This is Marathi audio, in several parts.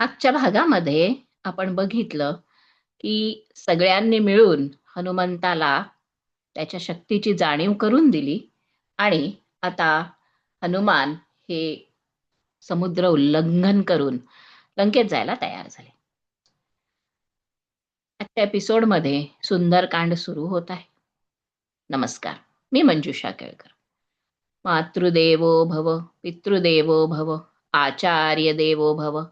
आजच्या भागामध्ये आपण बघितलं, की सगळ्यांनी मिळून हनुमंताला त्याच्या शक्तीची जाणीव करून दिली आणि आता हनुमान हे समुद्र उल्लंघन करून लंकेत जायला तयार झाले. आजच्या एपिसोडमध्ये सुंदरकांड सुरू होत आहे. नमस्कार, मी मंजुषा केळकर. मातृदेवो भव, पितृदेवो भव, आचार्य देवो भव.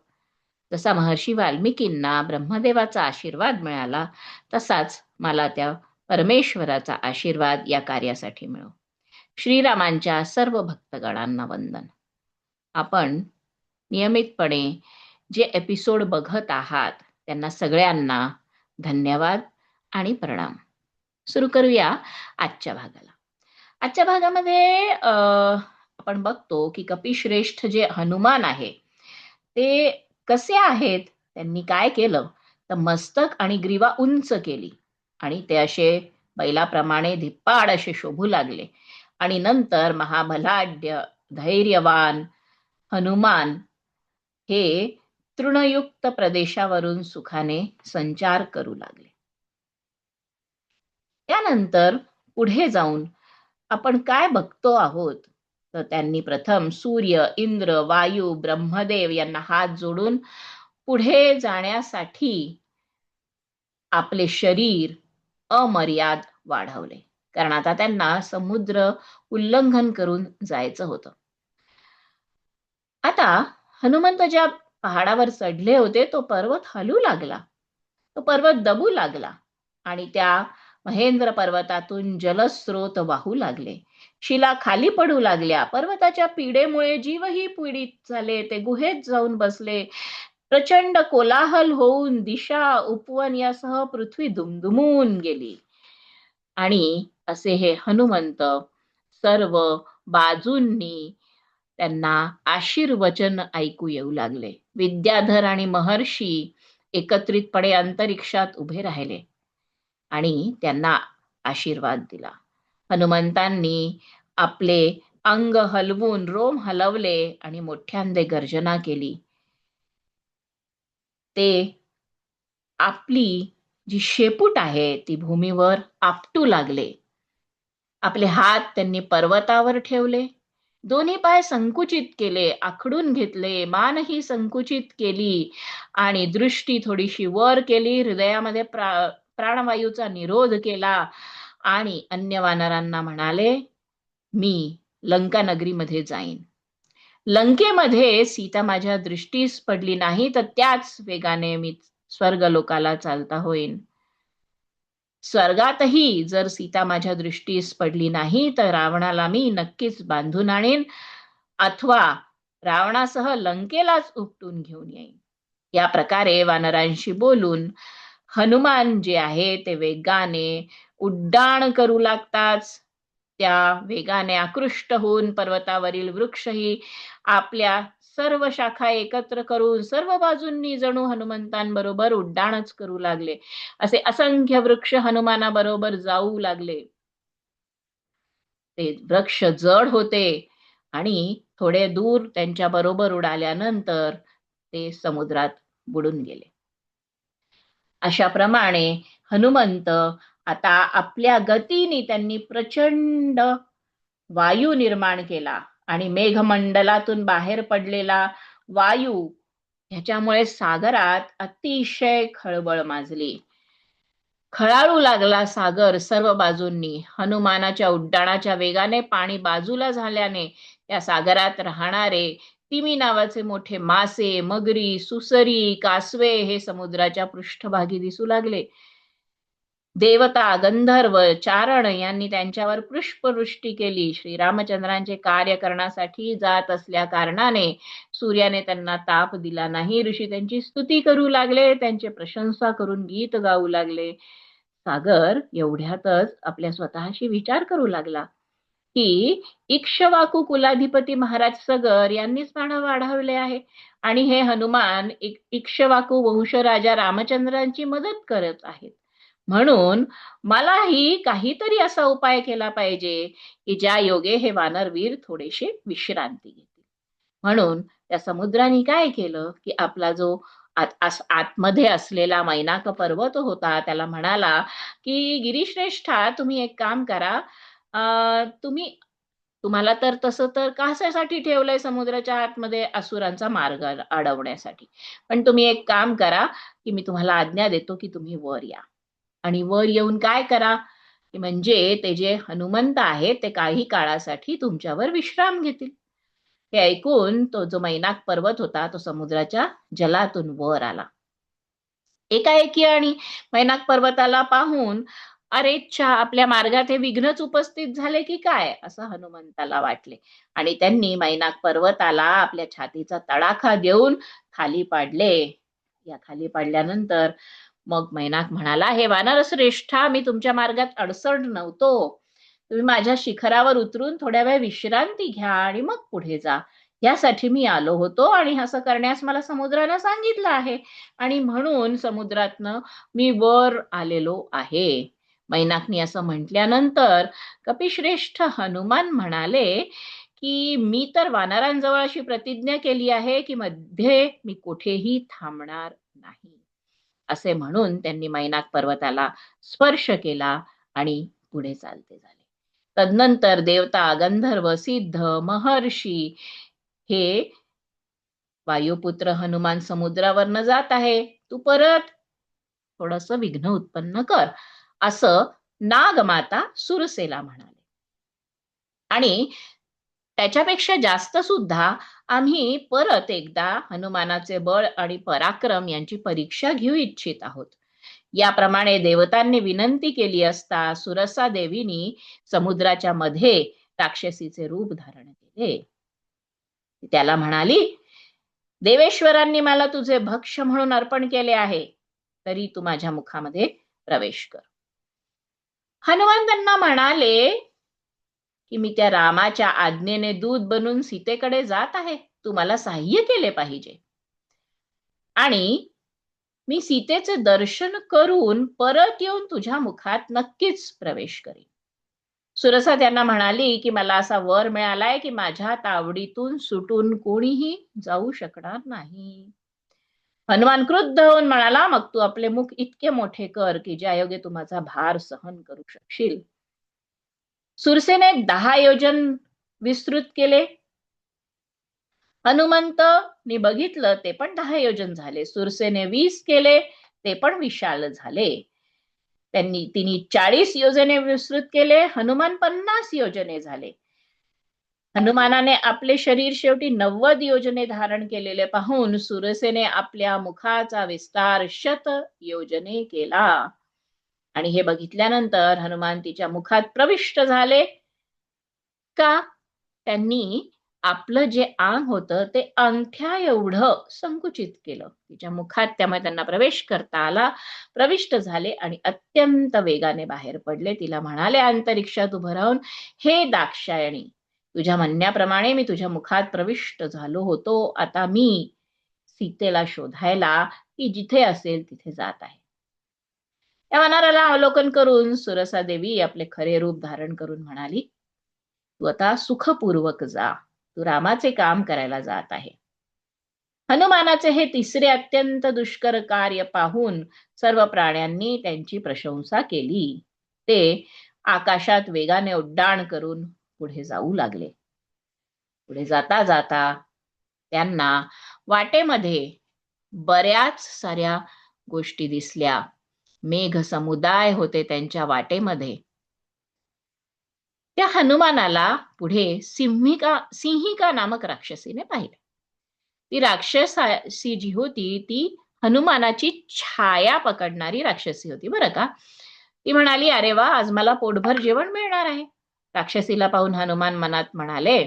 जसा महर्षी वाल्मिकींना ब्रह्मदेवाचा आशीर्वाद मिळाला तसाच मला त्या परमेश्वराचा आशीर्वाद या कार्यासाठी मिळो. श्रीरामांच्या सर्व भक्तगणांना वंदन. आपण नियमितपणे जे एपिसोड बघत आहात त्यांना सगळ्यांना धन्यवाद आणि प्रणाम. सुरू करूया आजच्या भागाला. आजच्या भागामध्ये आपण बघतो की कपिश्रेष्ठ जे हनुमान आहे ते कसे आहेत? त्यांनी काय केलं? तर मस्तक आणि ग्रीवा उंच केली आणि ते असे बैलाप्रमाणे धिप्पाड असे शोभू लागले. आणि नंतर महाबलाढ्य धैर्यवान हनुमान हे तृणयुक्त प्रदेशावरून सुखाने संचार करू लागले. त्यानंतर पुढे जाऊन आपण काय बघतो आहोत? तर त्यांनी प्रथम सूर्य इंद्र वायू ब्रह्मदेव यांना हात जोडून पुढे जाण्यासाठी आपले शरीर अमर्याद वाढवले. कारण आता त्यांना समुद्र उल्लंघन करून जायचं होतं. आता हनुमंत ज्या पहाडावर चढले होते तो पर्वत हलू लागला. तो पर्वत दबू लागला आणि त्या महेंद्र पर्वतातून जलस्रोत वाहू लागले. शिला खाली पडू लागल्या. पर्वताच्या पिढेमुळे जीवही पीडित झाले. ते गुहेत जाऊन बसले. प्रचंड कोलाहल होऊन दिशा उपवन यासह पृथ्वी दुमदुमून गेली. आणि असे हे हनुमंत सर्व बाजूंनी त्यांना आशीर्वचन ऐकू येऊ लागले. विद्याधर आणि महर्षी एकत्रितपणे अंतरिक्षात उभे राहिले. आणि त्यांना आशीर्वाद दिला. हनुमंतांनी आपले अंग हलवून रोम हलवले आणि मोठ्यांदे गर्जना केली. ते आपली जी शेपूट आहे ती भूमीवर आपटू लागले. आपले हात त्यांनी पर्वतावर ठेवले. दोन्ही पाय संकुचित केले आखडून घेतले मानही संकुचित केली आणि दृष्टी थोडीशी वर केली हृदयामध्ये प्रा प्राणवायूचा निरोध केला आणि अन्य वानरांना म्हणाले मी लंका नगरीमध्ये जाईन. लंकेमध्ये सीता माझ्या दृष्टीस पडली नाही तर त्याच वेगाने मी स्वर्ग लोकाला चालता होईन. स्वर्गातही जर सीता माझ्या दृष्टीस पडली नाही तर रावणाला मी नक्कीच बांधून आणेन अथवा रावणासह लंकेलाच उपटून घेऊन येईन. या प्रकारे वानरांशी बोलून हनुमान जे आहे ते वेगाने उड्डाण करू लागताच त्या वेगाने आकृष्ट होऊन पर्वतावरील वृक्षही आपल्या सर्व शाखा एकत्र करून सर्व बाजूंनी जणू हनुमंतांबरोबर उड्डाणच करू लागले. असे असंख्य वृक्ष हनुमानाबरोबर जाऊ लागले. ते वृक्ष जड होते आणि थोडे दूर त्यांच्या बरोबर उडाल्यानंतर ते समुद्रात बुडून गेले. अशा प्रमाणे हनुमंत आता आपल्या गतीने त्यांनी प्रचंड वायू निर्माण केला. आणि मेघमंडलातून बाहेर पडलेला वायू ह्याच्यामुळे सागरात अतिशय खळबळ माजली. खळाळू लागला सागर सर्व बाजूंनी. हनुमानाच्या उड्डाणाच्या वेगाने पाणी बाजूला झाल्याने त्या सागरात राहणारे तिमी नावाचे मोठे मासे मगरी सुसरी कासवे हे समुद्राच्या पृष्ठभागी दिसू लागले. देवता गंधर्व चारण यांनी त्यांच्यावर पुष्पवृष्टी केली. श्रीरामचंद्रांचे कार्य करण्यासाठी जात असल्या कारणाने सूर्याने त्यांना ताप दिला नाही. ऋषी त्यांची स्तुती करू लागले त्यांचे प्रशंसा करून गीत गाऊ लागले. सागर एवढ्यातच आपल्या स्वतःशी विचार करू लागला की इक्षवाकू कुलाधिपती महाराज सगर यांनीच प्राण वाढवले आहे आणि हे हनुमान इक्षवाकू वंशराजा रामचंद्रांची मदत करत आहेत. म्हणून मलाही काहीतरी असा उपाय केला पाहिजे की ज्या योगे हे वानरवीर थोडेसे विश्रांती घेतील. म्हणून त्या समुद्राने काय केलं की आपला जो आतमध्ये असलेला मैनाक पर्वत होता त्याला म्हणाला की गिरीश्रेष्ठा तुम्ही एक काम करा तुम्ही तुम्हाला तर तसं तर कशासाठी ठेवलंय समुद्राच्या आतमध्ये असुरांचा मार्ग अडवण्यासाठी? पण तुम्ही एक काम करा की मी तुम्हाला आज्ञा देतो की तुम्ही वर या. आणि वर येऊन काय करा? म्हणजे ते जे हनुमंत आहेत ते काही काळासाठी तुमच्यावर विश्राम घेतील. हे ऐकून तो जो मैनाक पर्वत होता तो समुद्राच्या जलातून वर आला. एकाएकी आणि मैनाक पर्वताला पाहून अरेच्छा आपल्या मार्गात हे विघ्नच उपस्थित झाले की काय? असं हनुमंताला वाटले. आणि त्यांनी मैनाक पर्वताला आपल्या छातीचा तडाखा देऊन खाली पाडले. या खाली पाडल्यानंतर मग मैनाक म्हणाला हे वानर श्रेष्ठा मी तुमच्या मार्गात अडसड नव्हतो. तुम्ही माझ्या शिखरावर उतरून थोड्या वेळ विश्रांती घ्या आणि मग पुढे जा. यासाठी मी आलो होतो आणि असं करण्यास मला समुद्रानं सांगितलं आहे. आणि म्हणून समुद्रातनं मी वर आलेलो आहे. मैनाकनी असं म्हटल्यानंतर कपिश्रेष्ठ हनुमान म्हणाले की मी तर वानरांजवळ अशी प्रतिज्ञा केली आहे की मध्ये मी कुठेही थांबणार नाही. असे म्हणून त्यांनी मैनाक पर्वताला स्पर्श केला आणि पुढे चालते झाले. तदनंतर देवता गंधर्व सिद्ध महर्षी हे वायुपुत्र हनुमान समुद्रावर न जात आहे. तू परत थोडस विघ्न उत्पन्न कर असं नागमाता सुरसेला म्हणाले. आणि त्याच्यापेक्षा जास्त सुद्धा आम्ही परत एकदा हनुमानाचे बळ आणि पराक्रम यांची परीक्षा घेऊ इच्छित आहोत. याप्रमाणे देवतांनी विनंती केली असता सुरसा देवीनी समुद्राच्या मध्ये राक्षसीचे रूप धारण केले. त्याला म्हणाली देवेश्वरांनी मला तुझे भक्ष म्हणून अर्पण केले आहे तरी तू माझ्या मुखामध्ये प्रवेश कर. हनुमान त्यांना म्हणाले की मी त्या रामाच्या आज्ञेने दूध बनून सीतेकडे जात आहे. तू मला सहाय्य केले पाहिजे. आणि मी सीतेचे दर्शन करून परत येऊन तुझ्या मुखात नक्कीच प्रवेश करीन. सुरसा त्यांना म्हणाली की मला असा वर मिळालाय की माझ्या तावडीतून सुटून कोणीही जाऊ शकणार नाही. हनुमान क्रुद्ध होऊन म्हणाला मग तू आपले मुख इतके मोठे कर की ज्या योगे तू माझा भार सहन करू शकशील. सुरसेने दहा योजन विस्तृत केले. हनुमंतनी बघितलं ते पण दहा योजन झाले. सुरसेने वीस केले ते पण विशाल झाले. त्यांनी तिने चाळीस योजने विस्तृत केले हनुमान पन्नास योजने झाले. हनुमानाने आपले शरीर शेवटी नव्वद योजने धारण केलेले पाहून सुरसेने आपल्या मुखाचा विस्तार शत योजने केला. आणि हे बघितल्यानंतर हनुमान तिच्या मुखात प्रविष्ट झाले. का? त्यांनी आपलं जे आंग होतं ते अंगठ्या एवढं संकुचित केलं. तिच्या मुखात त्यामुळे त्यांना प्रवेश करता आला. प्रविष्ट झाले आणि अत्यंत वेगाने बाहेर पडले. तिला म्हणाले अंतरिक्षात उभं राहून हे दाक्षायणी तुझ्या म्हणण्याप्रमाणे मी तुझ्या मुखात प्रविष्ट झालो होतो. आता मी सीतेला शोधायला ती जिथे असेल तिथे जात आहे. या वनाराला अवलोकन करून सुरसा देवी आपले खरे रूप धारण करून म्हणाली तू आता सुखपूर्वक जा. तू रामाचे काम करायला जात आहे. हनुमानाचे हे तिसरे अत्यंत दुष्कर कार्य पाहून सर्व प्राण्यांनी त्यांची प्रशंसा केली. ते आकाशात वेगाने उड्डाण करून पुढे जाऊ लागले. पुढे जाता जाता त्यांना वाटेमध्ये बऱ्याच साऱ्या गोष्टी दिसल्या. मेघ समुदाय होते त्यांच्या वाटेमध्ये. त्या हनुमानाला पुढे सिंहिका सिंहिका नामक राक्षसीने पाहिले. ती राक्षसी जी होती ती हनुमानाची छाया पकडणारी राक्षसी होती बरं का. ती म्हणाली अरे वा आज मला पोटभर जेवण मिळणार आहे. राक्षसीला पाहून हनुमान मनात म्हणाले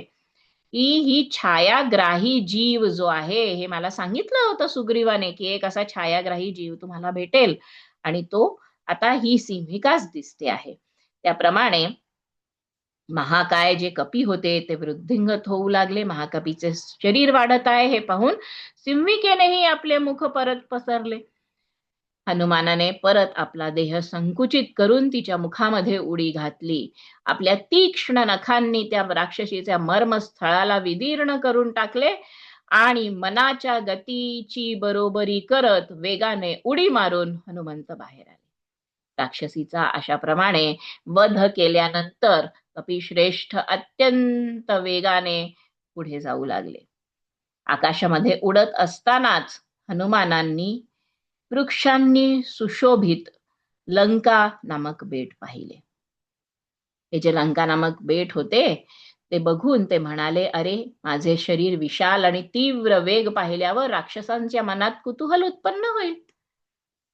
की ही छायाग्राही जीव जो आहे हे मला सांगितलं होतं सुग्रीवाने की एक असा छायाग्राही जीव तुम्हाला भेटेल. आणि तो आता ही सिंहिकाच दिसते आहे. त्याप्रमाणे महाकाय जे कपी होते ते वृद्धिंगत होऊ लागले. महाकपीचे शरीर वाढत आहे हे पाहून सिंहिकेनेही आपले मुख परत पसरले. हनुमानाने परत आपला देह संकुचित करून तिच्या मुखामध्ये उडी घातली. आपल्या तीक्ष्ण नखांनी त्या राक्षसीच्या मर्मस्थळाला विदीर्ण करून टाकले. आणि मनाच्या गतीची बरोबरी करत वेगाने उडी मारून हनुमंत बाहेर आले. राक्षसीचा अशाप्रमाणे वध केल्यानंतर कपिश्रेष्ठ अत्यंत वेगाने पुढे जाऊ लागले. आकाशामध्ये उडत असतानाच हनुमानांनी वृक्षांनी सुशोभित लंका नामक बेट पाहिले. हे जे लंका नामक बेट होते ते बघून ते म्हणाले अरे माझे शरीर विशाल आणि तीव्र वेग पाहिल्यावर राक्षसांच्या मनात कुतूहल उत्पन्न होईल.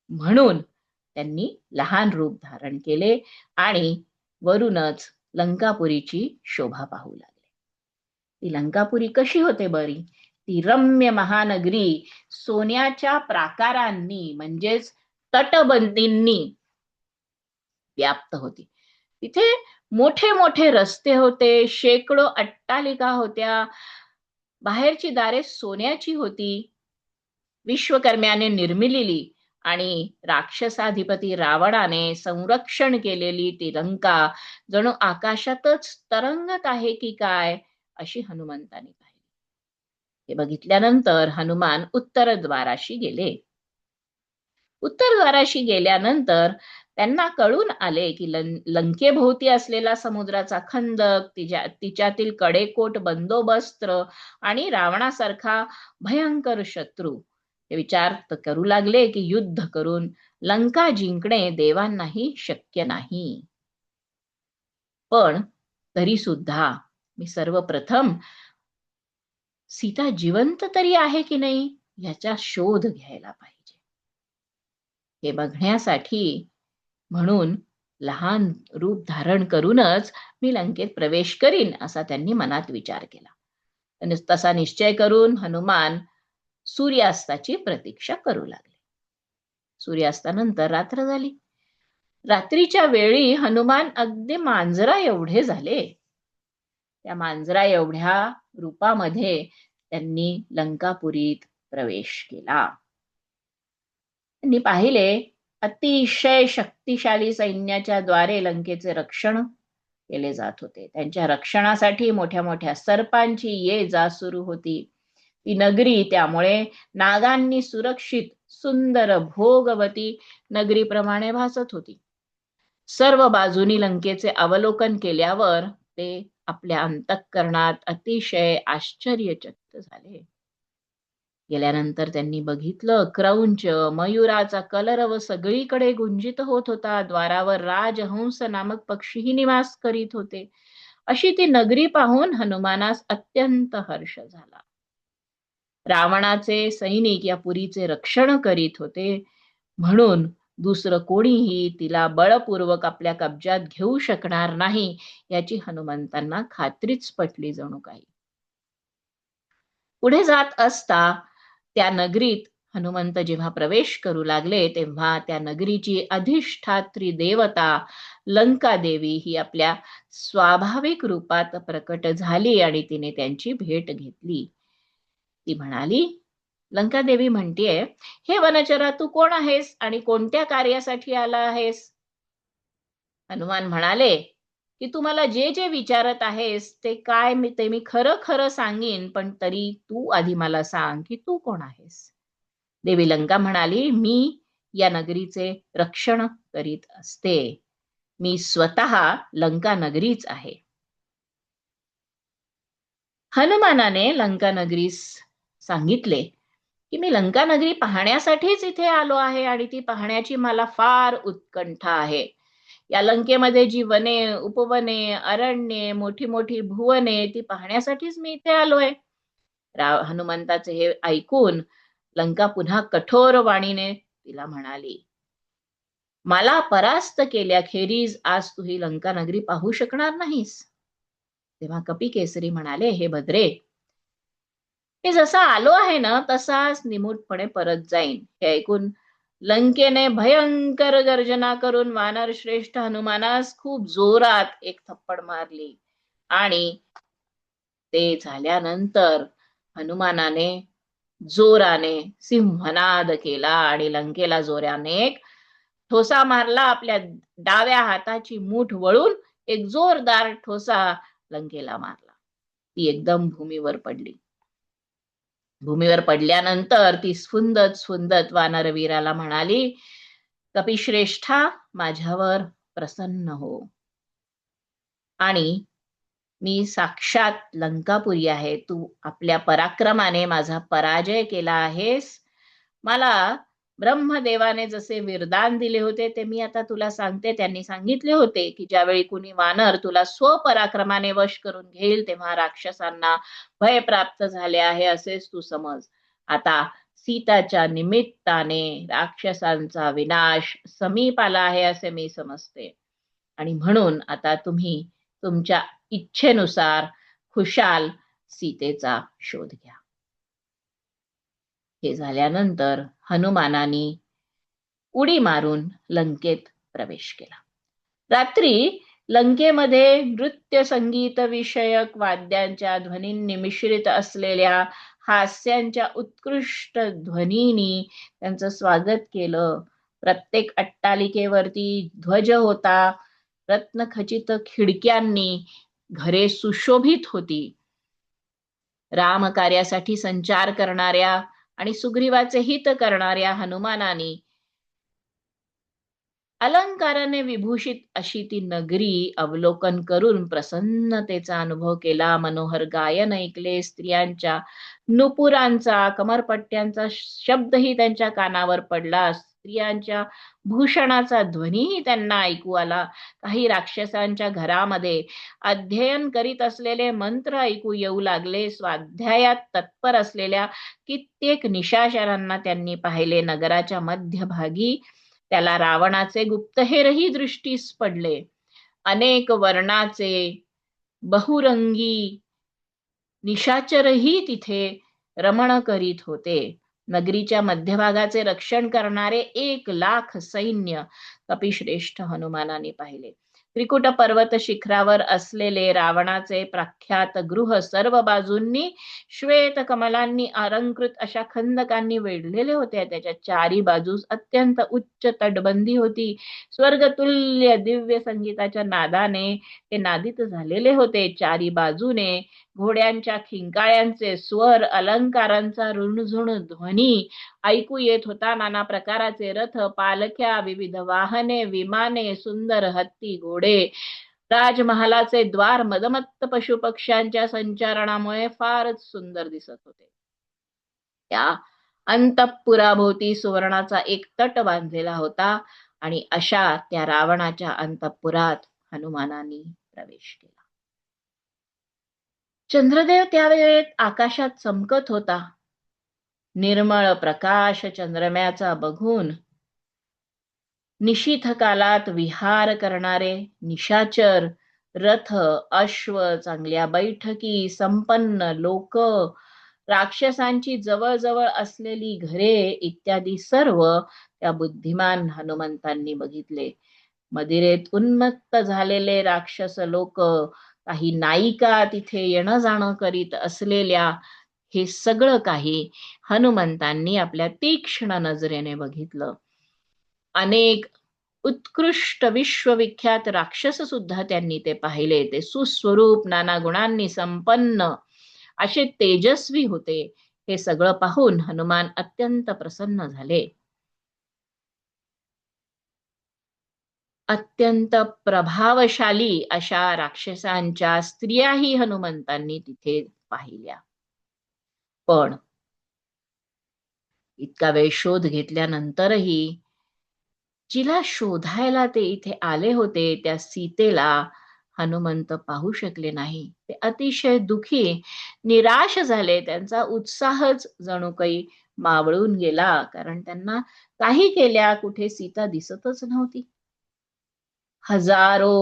म्हणून त्यांनी लहान रूप धारण केले आणि वरूनच लंकापुरीची शोभा पाहू लागले. ती लंकापुरी कशी होते बरी? ती रम्य महानगरी सोन्याच्या प्राकारांनी म्हणजेच तटबंदींनी व्याप्त होती. तिथे मोठे मोठे रस्ते होते शेकडो अट्टालिका होत्या बाहेरची दारे सोन्याची होती. विश्वकर्म्याने निर्मिलेली आणि राक्षसाधिपती रावणाने संरक्षण केलेली ती लंका जणू आकाशातच तरंगत आहे की काय अशी हनुमंतानी पाहिली. हे बघितल्यानंतर हनुमान उत्तरद्वाराशी गेले. उत्तरद्वाराशी गेल्यानंतर त्यांना कळून आले की लंकेभोवती असलेला समुद्राचा खंदक तिच्या तिच्यातील कडेकोट बंदोबस्त आणि रावणासारखा भयंकर शत्रू. हे विचार करू लागले की युद्ध करून लंका जिंकणे देवांनाही शक्य नाही. पण तरी सुद्धा मी सर्वप्रथम सीता जिवंत तरी आहे की नाही याचा शोध घ्यायला पाहिजे. हे बघण्यासाठी म्हणून लहान रूप धारण करूनच मी लंकेत प्रवेश करीन असा त्यांनी मनात विचार केला. तसा निश्चय करून हनुमान सूर्यास्ताची प्रतीक्षा करू लागले. सूर्यास्तानंतर रात्र झाली. रात्रीच्या वेळी हनुमान अगदी मांजरा एवढे झाले. त्या मांजरा एवढ्या रूपामध्ये त्यांनी लंकापुरीत प्रवेश केला. त्यांनी पाहिले अतिशय शक्तिशाली सैन्याच्या द्वारे लंकेचे रक्षण केले जात होते. त्यांच्या रक्षणासाठी मोठ्या मोठ्या सर्पांची ये जा सुरू होती. ती नगरी त्यामुळे नागांनी सुरक्षित सुंदर भोगवती नगरीप्रमाणे भासत होती. सर्व बाजूनी लंकेचे अवलोकन केल्यावर ते आपल्या अंतःकरणात अतिशय आश्चर्यचकित झाले. गेल्यानंतर त्यांनी बघितलं क्रौंच मयुराचा व सगळीकडे गुंजित होत होता द्वारावर राजहंस नामक पक्षीही निवास करीत होते. अशी ती नगरी पाहून हनुमानास अत्यंत हर्ष झाला. रावणाचे सैनिक या पुरीचे रक्षण करीत होते. म्हणून दुसरं कोणीही तिला बळपूर्वक आपल्या कब्जात घेऊ शकणार नाही याची हनुमंतांना खात्रीच पटली जणू काही. पुढे जात असता त्या नगरीत हनुमंत जेव्हा प्रवेश करू लागले तेव्हा त्या नगरीची अधिष्ठात्री देवता लंका देवी ही आपल्या स्वाभाविक रूपात प्रकट झाली आणि तिने त्यांची भेट घेतली. ती म्हणाली लंका देवी म्हणतीये हे वनचरा तू कोण आहेस आणि कोणत्या कार्यासाठी आला आहेस? हनुमान म्हणाले की तू मला जे जे विचारत आहेस ते काय मी ते मी खरं खरं सांगेन पण तरी तू आधी मला सांग की तू कोण आहेस? देवी लंका म्हणाली मी या नगरीचे रक्षण करीत असते. मी स्वतः लंका नगरीच आहे. हनुमानाने लंका नगरीस सांगितले की मी लंका नगरी पाहण्यासाठीच इथे आलो आहे आणि ती पाहण्याची मला फार उत्कंठा आहे. या लंकेमध्ये जी वने उपवने अरण्ये मोठी मोठी भुवने ती पाहण्यासाठीच मी इथे आलोय. राव हनुमंताचे हे ऐकून लंका पुन्हा कठोर वाणीने तिला म्हणाली मला परास्त केल्याखेरीज आज तू ही लंका नगरी पाहू शकणार नाहीस. तेव्हा कपी केसरी म्हणाले हे भद्रे हे जसा आलो आहे ना तसाच निमूटपणे परत जाईन. हे ऐकून लंकेने भयंकर गर्जना करून वानर श्रेष्ठ हनुमानास खूप जोरात एक थप्पड मारली. आणि ते झाल्यानंतर हनुमानाने जोराने सिंहनाद केला आणि लंकेला जोराने एक ठोसा मारला. आपल्या डाव्या हाताची मूठ वळून एक जोरदार ठोसा लंकेला मारला. ती एकदम भूमीवर पडली. भूमीवर पडल्यानंतर ती स्फुंदत स्फुंदत वानरवीराला म्हणाली कपिश्रेष्ठा माझ्यावर प्रसन्न हो. आणि मी साक्षात लंकापुरी आहे. तू आपल्या पराक्रमाने माझा पराजय केला आहेस. मला ब्रह्मदेवाने जसे विरदान दिले होते ते मी आता तुला सांगते. त्यांनी सांगितले होते की ज्यावेळी कुणी वानर तुला स्वपराक्रमाने वश करून घेईल तेव्हा राक्षसांना भय प्राप्त झाले आहे असेच तू समज. आता सीताच्या निमित्ताने राक्षसांचा विनाश समीप आला आहे असे मी समजते. आणि म्हणून आता तुम्ही तुमच्या इच्छेनुसार खुशाल सीतेचा शोध घ्या. हे झाल्यानंतर हनुमानानी उडी मारून लंकेत प्रवेश केला. रात्री लंकेमध्ये नृत्य संगीत विषयक वाद्यांच्या ध्वनींनी मिश्रित असलेल्या हास्यांच्या उत्कृष्ट ध्वनीनी त्यांचं स्वागत केलं. प्रत्येक अट्टालिकेवरती ध्वज होता. रत्नखचित खिडक्यांनी घरे सुशोभित होती. राम कार्यासाठी संचार करणाऱ्या आणि सुग्रीवाचे हित करणाऱ्या हनुमानाने अलंकाराने विभूषित अशी ती नगरी अवलोकन करून प्रसन्नतेचा अनुभव केला. मनोहर गायन ऐकले. स्त्रियांच्या नुपुरांचा कमरपट्ट्यांचा शब्दही त्यांच्या कानावर पडला. स्त्रियांच्या भूषणाचा ध्वनीही त्यांना ऐकू आला. काही राक्षसांच्या घरामध्ये अध्ययन करीत असलेले मंत्र ऐकू येऊ लागले. स्वाध्यायात तत्पर असलेल्या कित्येक निशाचरांना त्यांनी पाहिले. नगराच्या मध्यभागी त्याला रावणाचे गुप्तहेरही दृष्टीस पडले. अनेक वर्णाचे बहुरंगी निशाचरही तिथे रमण करीत होते. नगरीच्या मध्यभागाचे रक्षण करणारे एक लाख सैन्य कपिश्रेष्ठ हनुमानाने पाहिले. त्रिकुट पर्वत शिखरावर असलेले रावणाचे प्रख्यात गृह सर्व बाजूंनी श्वेत कमलांनी आरंकृत अशा खंदकांनी वेढलेले होते. त्याच्या चारी बाजूस अत्यंत उच्च तटबंदी होती. स्वर्गतुल्य दिव्य संगीताच्या नादाने ते नादित झालेले होते. चारी बाजूने घोड्यांच्या खिंकाळ्यांचे स्वर अलंकारांचा रुणझुण ध्वनी ऐकू येत होता नाना प्रकाराचे रथ पालख्या विविध वाहने विमाने सुंदर हत्ती घोडे. राजमहालाचे द्वार मदमत्त पशुपक्ष्यांच्या संचारणामुळे फारच सुंदर दिसत होते. त्या अंतपुराभोवती सुवर्णाचा एक तट बांधलेला होता आणि अशा त्या रावणाच्या अंतपुरात हनुमानानी प्रवेश केला. चंद्रदेव त्यावेळेत आकाशात चमकत होता. निर्मळ प्रकाश चंद्रम्याचा बघून. निशिथ कालात विहार करणारे निशाचर रथ अश्व चांगल्या बैठकी संपन्न लोक राक्षसांची जवळजवळ असलेली घरे इत्यादी सर्व त्या बुद्धिमान हनुमंतांनी बघितले. मदिरेत उन्मत्त झालेले राक्षस लोक काही नायिका तिथे येणं जाणं करीत असलेल्या हे सगळं काही हनुमंतांनी आपल्या तीक्ष्ण नजरेने बघितलं. अनेक उत्कृष्ट विश्वविख्यात राक्षस सुद्धा त्यांनी ते पाहिले. ते सुस्वरूप नाना गुणांनी संपन्न असे तेजस्वी होते. हे सगळं पाहून हनुमान अत्यंत प्रसन्न झाले. अत्यंत प्रभावशाली अशा राक्षसांच्या स्त्रियाही हनुमंतांनी तिथे पाहिल्या. पण. इतका वेळ शोध घेतल्यानंतरही जिला शोधायला ते इथे आले होते त्या सीतेला हनुमंत पाहू शकले नाही. ते अतिशय दुखी निराश झाले. त्यांचा उत्साहच जणू काही मावळून गेला कारण त्यांना काही केल्या कुठे सीता दिसतच नव्हती. हजारो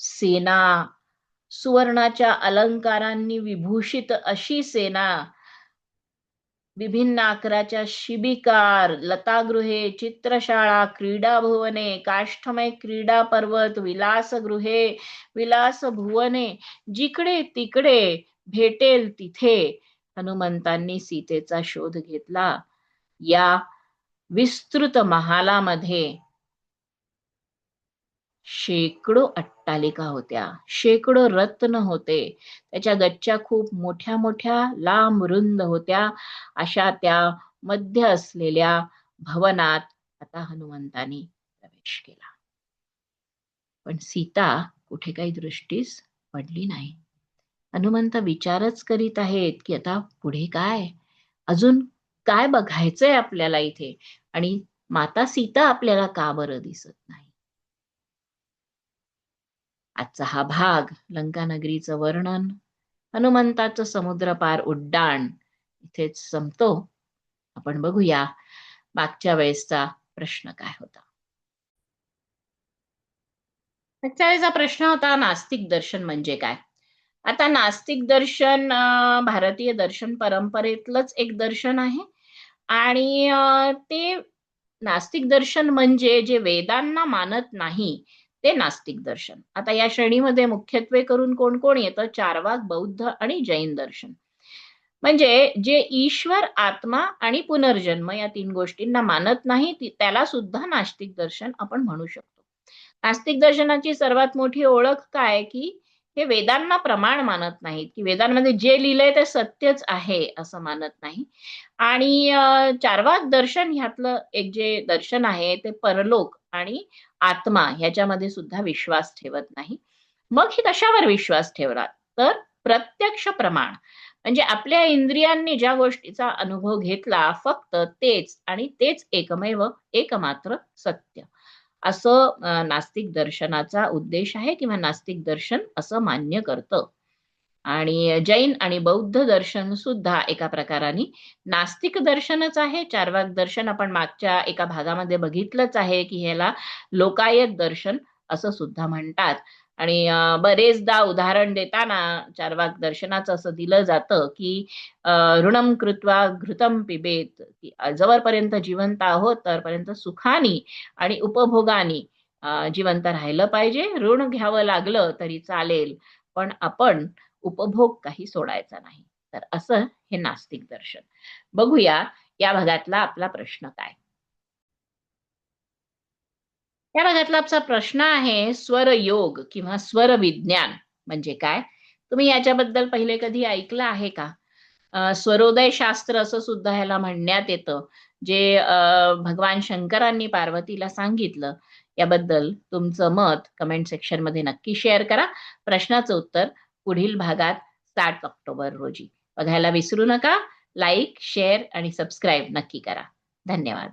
सेना सुवर्णाच्या अलंकारांनी विभूषित अशी सेना विभिन्न आकाराच्या शिबिकार लतागृहे चित्रशाळा क्रीडा भुवने काष्ठमय क्रीडा पर्वत विलासगृहे विलास भुवने जिकडे तिकडे भेटेल तिथे हनुमंतांनी सीतेचा शोध घेतला. या विस्तृत महालामध्ये शेकडो अट्टालिका होत्या. शेकडो रत्न होते. त्याच्या गच्च्या खूप मोठ्या मोठ्या लांब रुंद होत्या. अशा त्या मध्य असलेल्या भवनात आता हनुमंतानी प्रवेश केला. पण सीता कुठे काही दृष्टीस पडली नाही. हनुमंत विचारच करीत आहेत की आता पुढे काय? अजून काय बघायचंय आपल्याला इथे? आणि माता सीता आपल्याला का बरं दिसत नाही? आजचा हा भाग लंकानगरीचं वर्णन हनुमंताचं समुद्र पार उड्डाण इथेच संपतो. आपण बघूया मागच्या वेळेसचा प्रश्न काय होता. मागच्या वेळेचा प्रश्न होता नास्तिक दर्शन म्हणजे काय? आता नास्तिक दर्शन भारतीय दर्शन परंपरेतलंच एक दर्शन आहे. आणि ते नास्तिक दर्शन म्हणजे जे वेदांना मानत नाही ते नास्तिक दर्शन. आता या श्रेणीमध्ये मुख्यत्वे करून कोण कोण येतं? चारवाक बौद्ध आणि जैन दर्शन. म्हणजे जे ईश्वर आत्मा आणि पुनर्जन्म या तीन गोष्टींना मानत नाही त्याला सुद्धा नास्तिक दर्शन आपण म्हणू शकतो. नास्तिक दर्शनाची सर्वात मोठी ओळख काय? की हे वेदांना प्रमाण मानत नाहीत की वेदांमध्ये जे लिहिलंय ते सत्यच आहे असं मानत नाही. आणि चारवाक दर्शन ह्यातलं एक जे दर्शन आहे ते परलोक. आणि आत्मा ह्याच्यामध्ये सुद्धा विश्वास ठेवत नाही. मग ही कशावर विश्वास ठेवला तर प्रत्यक्ष प्रमाण. म्हणजे आपल्या इंद्रियांनी ज्या गोष्टीचा अनुभव घेतला फक्त तेच आणि तेच एकमेव एकमात्र सत्य. असं नास्तिक दर्शनाचा उद्देश आहे किंवा नास्तिक दर्शन असं मान्य करतं. आणि जैन आणि बौद्ध दर्शन सुद्धा एका प्रकाराने. नास्तिक दर्शनच आहे चारवाक दर्शन आपण मागच्या एका भागामध्ये बघितलंच आहे की ह्याला लोकायत दर्शन असं सुद्धा म्हणतात. आणि बरेचदा उदाहरण देताना चारवाक दर्शनाचं असं दिलं जातं की ऋणम कृत्वा घृतम पिबेत की जवळपर्यंत जिवंत आहोत तरपर्यंत सुखानी आणि उपभोगानी जिवंत राहिलं पाहिजे. ऋण घ्यावं लागलं तरी चालेल. पण आपण उपभोग काही सोडायचा नाही. तर असं हे नास्तिक दर्शन. बघूया या भागातला आपला प्रश्न काय? या भागातला आपला प्रश्न आहे स्वर योग किंवा स्वर विज्ञान म्हणजे काय? तुम्ही याच्याबद्दल पहिले कधी ऐकलं आहे का? स्वरोदय शास्त्र असं सुद्धा ह्याला म्हणण्यात येतं. जे भगवान शंकरांनी पार्वतीला सांगितलं. याबद्दल तुमचं मत कमेंट सेक्शनमध्ये नक्की शेअर करा. प्रश्नाचं उत्तर पुढील भागात सात ऑक्टोबर रोजी. बघायला विसरू नका. लाईक शेअर आणि सबस्क्राईब नक्की करा. धन्यवाद.